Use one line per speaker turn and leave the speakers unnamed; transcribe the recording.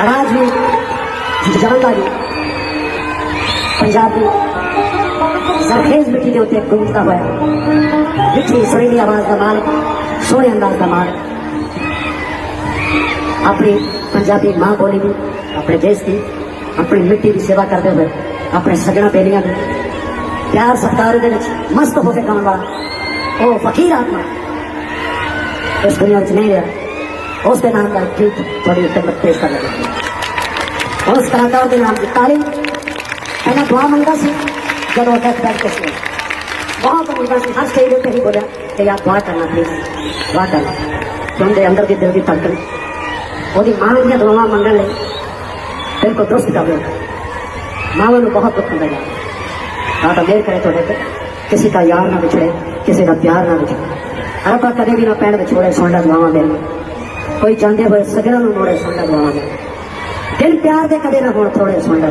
आवाज़ भी जामदारी पंजाबी सरखेज मिट्टी के उत्ते गूंजता हुआ मिट्टी सुरीली आवाज़ का माल सोने अंदाज का माल अपनी पंजाबी माँ बोली भी, अपने देश की, अपनी मिट्टी की सेवा करते हुए, अपने सजना बेलियाँ भी। प्यार सत्कार के मस्त होके काम वाला वो फकीर आत्मा, इस दुनिया नहीं रहा। ਦੁਨੀਆ ਵਿੱਚ ਨਹੀਂ ਰਿਹਾ ਉਸ ਦੇ ਨਾਮ ਦਾ ਗੀਤ ਤੁਹਾਡੀ ਉੱਤੇ ਮੈਂ ਪੇਸ਼ ਕਰ ਲੱਗਾ ਉਸ ਕਲਾਕਾਰ ਦੇ ਨਾਮ ਦੀ ਤਾਲੀ ਪਹਿਲਾਂ ਦੁਆ ਮੰਗਦਾ ਸੀ ਜਦੋਂ ਡੈਥ ਬੈਡ ਤੇ ਸੀ ਬਹੁਤ ਮੰਗਦਾ ਸੀ ਹਰ ਸਟੇਜ ਉੱਤੇ ਹੀ ਬੋਲਿਆ ਕਿ ਯਾਰ ਦੁਆ ਕਰਨਾ ਪਲੀਜ਼ ਦੁਆ ਕਰਨਾ ਤੁਹਾਡੇ ਅੰਦਰ ਦੀ ਦਿਲ ਦੀ ਧੜਕਣ ਉਹਦੀ ਮਾਂ ਦੀਆਂ ਦੁਆਵਾਂ ਮੰਗਣ ਲਈ ਦਿਲ ਕੋ ਦਰੁਸਤ ਕਰ ਲਿਆ ਮਾਂ ਨੂੰ ਬਹੁਤ ਦੁੱਖ ਹੁੰਦਾ ਹੈ ਤਾਂ ਤਾਂ ਮੇਰ ਕਰੇ ਤੁਹਾਡੇ ਤੇ ਕਿਸੇ ਦਾ ਯਾਰ ਨਾ ਵਿਛੜੇ ਕਿਸੇ ਦਾ ਪਿਆਰ ਨਾ ਵਿਛੜੇ ਰੱਬਾ ਕਦੇ ਵੀ ਨਾ ਪੈਣ ਵਿਛੋੜੇ ਸੁਣ ਲੈ ਦੁਆਵਾਂ ਦੇ ਕੋਈ ਜਾਂਦੇ ਹੋਏ ਸਗਰਾਂ ਨੂੰ ਮੋੜੇ ਸੁਣ ਲੈ ਦੇ ਦਿਲ ਪਿਆਰ ਦੇ ਕਦੇ ਨਾ ਹੋਣ ਥੋੜੇ ਸੁਣ ਲੈ